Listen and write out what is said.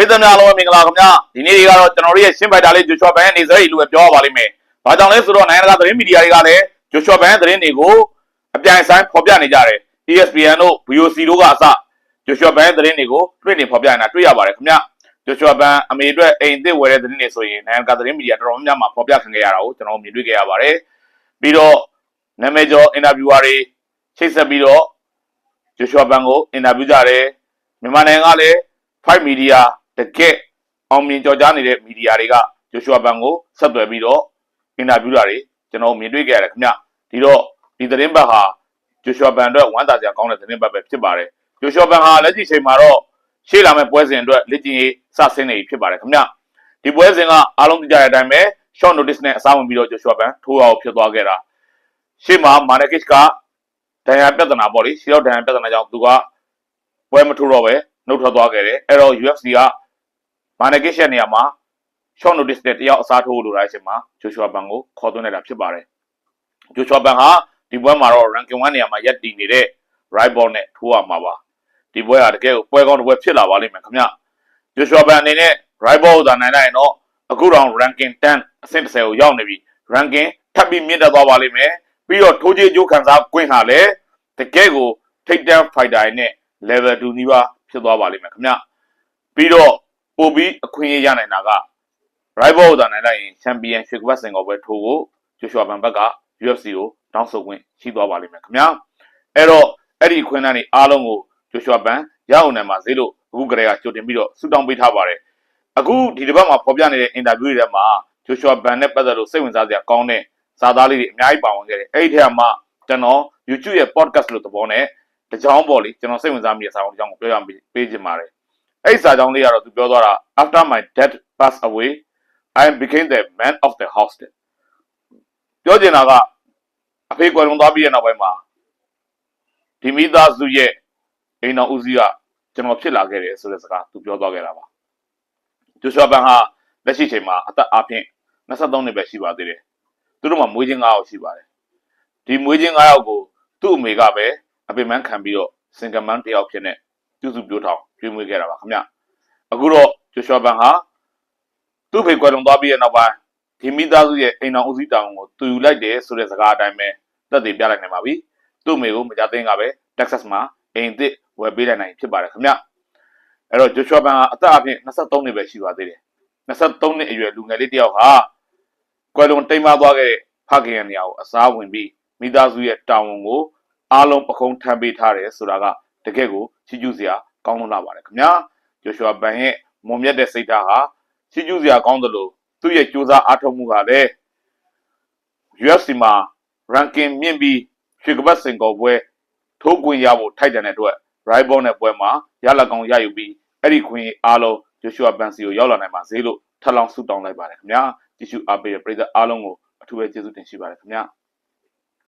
ပြည်သူများလုံးမင်္ဂလာခင်ဗျာဒီနေ့တွေကတော့ကျွန်တော်တို့ရဲ့ရှင်းဖိုက်တာလေးဂျိုရှွာဘန်နေစရိတ်လူပဲပြောရပါလိမ့်မယ်။ဘာကြောင့်လဲဆိုတော့နိုင်ငံတကာသတင်းမီဒီယာတွေကလည်းဂျိုရှွာဘန်သတင်းတွေကိုအပြိုင်ဆိုင်ဖော်ပြနေကြတယ်။ ESPN တို့ VOC တို့ကအစဂျိုရှွာဘန်သတင်းတွေကိုတွေ့နေဖော်ပြနေတာတွေ့ရပါတယ်ခင်ဗျာ။ဂျိုရှွာဘန်အမေအတွက်အိမ်အစ်ဝယ်တဲ့သတင်းတွေဆိုရင်နိုင်ငံတကာသတင်းမီဒီယာတော်တော်များများမှာဖော်ပြခံခဲ့ရတာကိုကျွန်တော်မြင်တွေ့ခဲ့ရပါတယ်။ပြီးတော့နာမည်ကျော်အင်တာဗျူဝါတွေချိတ်ဆက်ပြီးတော့ဂျိုရှွာဘန်ကိုအင်တာဗျူးကြတယ်မြန်မာနိုင်ငံကလည်း5 media တကက်အောင်မြင်ကြော်ကြားနေတဲ့မီဒီယာတွေကဂျိုရှွာဘန်ကိုဆက်သွယ်ပြီးတော့အင်တာဗျူးတာတွေကျွန်တော်မြင်တွေ့ခဲ့ရတယ်ခင်ဗျဒီတော့ဒီသတင်းပတ်ဟာဂျိုရှွာဘန်အတွက်ဝမ်းသာစရာကောင်းတဲ့သတင်းပတ်ပဲဖြစ်ပါတယ်ဂျိုရှွာဘန်ဟာလက်ရှိချိန်မှာတော့ရှေ့လာမယ့်ပွဲစဉ်အတွက်လက်ကျင်ရေးစဆင်းနေပြီဖြစ်ပါတယ်ခင်ဗျဒီပွဲစဉ်ကအားလုံးသိကြတဲ့အတိုင်းပဲ short notice နဲ့အစားဝင်ပြီးတော့ဂျိုရှွာဘန်ထိုးအောင်ဖြစ်သွားခဲ့တာရှေ့မှာမာနကစ်ကဒဏ်ရာပြဿနာပေါ့လေရှေ့တော့ဒဏ်ရာပြဿနာကြောင့်သူကပွဲမထိုးတော့ပဲနှုတ်ထွက်သွားခဲ့တယ်အဲ့တော့ UFC က မာနကစ်ရဲ့နေရာမှာ short notice နဲ့တယောက်အစားထိုးလို့လာတဲ့အချိန်မှာဂျိုရှွာဘန်ကိုခေါ်သွင်းလိုက်တာဖြစ်ပါတယ်ဂျိုရှွာဘန်ဟာဒီပွဲမှာတော့ ranking 1နေရာမှာရပ်တည်နေတဲ့ right ball နဲ့ထိုးရမှာပါဒီပွဲဟာတကယ်ကိုပွဲကောင်းတစ်ပွဲဖြစ်လာပါလိမ့်မယ်ခင်ဗျဂျိုရှွာဘန်အနေနဲ့ right ball သာနိုင်လိုက်ရင်တော့အခုတော့ ranking 10အဆင့်30ကိုရောက်နေပြီ ranking ထပ်ပြီးမြင့်တက်သွားပါလိမ့်မယ်ပြီးတော့ထိုးချေးကြိုးခံစား권ဟာလည်းတကယ်ကိုထိတ်တန့် fighter နဲ့ level 2နီးပါးဖြစ်သွားပါလိမ့်မယ်ခင်ဗျပြီးတော့ OB အခွင့်အရေးရနိုင်တာက rival သာနိုင်လိုက်ရင် champion ရွှေကပတ်စင်ကောပဲထိုးဖို့ဂျိုရှွာဘန်ဘက်က UFC ကိုတောင်းဆိုခွင့်ရှိသွားပါလိမ့်မယ်ခင်ဗျာအဲ့တော့အဲ့ဒီအခွင့်အရေးအားလုံးကိုဂျိုရှွာဘန်ရအောင်နိုင်ပါစေလို့အခုကလေးကကြိုတင်ပြီးတော့ဆုတောင်းပေးထားပါတယ်အခုဒီတစ်ပတ်မှာဖော်ပြနေတဲ့အင်တာဗျူးတွေထဲမှာဂျိုရှွာဘန်နဲ့ပတ်သက်လို့စိတ်ဝင်စားစရာကောင်းတဲ့စာသားလေးတွေအများကြီးပါဝင်ခဲ့တယ်အဲ့ဒီထဲမှာကျွန်တော် YouTube ရဲ့ podcast လို့သဘောနဲ့တကြောင်ပေါ့လေကျွန်တော်စိတ်ဝင်စားမိတဲ့စာအုပ်တစ်ကြောင်ကိုပြောရအောင်ပေးချင်ပါတယ် အဲ့ဒီစာကြောင်းလေးကတော့သူပြောသွားတာ after my dad passed away I became the man of the house တဲ့ပြောချင်တာကအဖေကွယ်လွန်သွားပြီးတဲ့နောက်ပိုင်းမှာဒီမိသားစုရဲ့အိမ်တော်ဦးစီးကကျွန်တော်ဖြစ်လာခဲ့တယ်ဆိုတဲ့စကားသူပြောသွားခဲ့တာပါဂျိုရှွာဘန်ဟာလက်ရှိချိန်မှာအသက်အပြင်23နှစ်ပဲရှိပါသေးတယ်သူတို့မှာမွေးချင်း9ယောက်ရှိပါတယ်ဒီမွေးချင်း9ယောက်ကိုသူ့အမေကပဲအပင်မခံပြီးတော့စင်ကမန်တယောက်ဖြစ်နေ ပြုစုပြောထောင်ကျွေးမွေးခဲ့တာပါခင်ဗျအခုတော့ဂျိုရှွာဘန်ဟာသူ့ဖေကွယ်လွန်သွားပြီးတဲ့နောက်ပိုင်းဒီမိသားစုရဲ့အိမ်တော်ဦးစီးတောင်ကိုတူယူလိုက်တယ်ဆိုတဲ့စကားအတိုင်းပဲသက်သေပြလိုက်နိုင်ပါပြီသူ့အမေကိုမကြသိန်းကပဲ Texas မှာအိမ်သစ်ဝယ်ပေးလိုက်နိုင်ဖြစ်ပါတယ်ခင်ဗျအဲ့တော့ဂျိုရှွာဘန်ဟာအသက်အပြင်23နှစ်ပဲရှိပါသေးတယ်23နှစ်အရွယ်လူငယ်လေးတယောက်ဟာကွယ်လွန်တိမ်မသွားခဲ့တဲ့ဖခင်ရဲ့နေရာကိုအစားဝင်ပြီးမိသားစုရဲ့တာဝန်ကိုအားလုံးပခုံးထမ်းပေးထားတယ်ဆိုတာက တကယ့်ကိုချီးကျူးစရာကောင်းလို့လာပါတယ်ခင်ဗျာဂျိုရှွာဘန်ရဲ့မုံမြတ်တဲ့စိတ်ဓာတ်ဟာချီးကျူးစရာကောင်းသလိုသူ့ရဲ့ကြိုးစားအားထုတ်မှုကလည်း UFC မှာ ranking မြင့်ပြီးရွှေကပတ်စင်ကောပွဲထိုးကွင်ရဖို့ထိုက်တယ်တဲ့အတွက် rival နဲ့ပွဲမှာရလက်ကောင်ရယူပြီးအဲ့ဒီခွင့်အားလုံးဂျိုရှွာဘန်စီကိုရောက်လာနိုင်ပါစေလို့ထပ်လောင်းဆုတောင်းလိုက်ပါတယ်ခင်ဗျာကြည့်ရှုအားပေးတဲ့ပရိသတ်အားလုံးကိုအထူးပဲကျေးဇူးတင်ရှိပါတယ်ခင်ဗျာ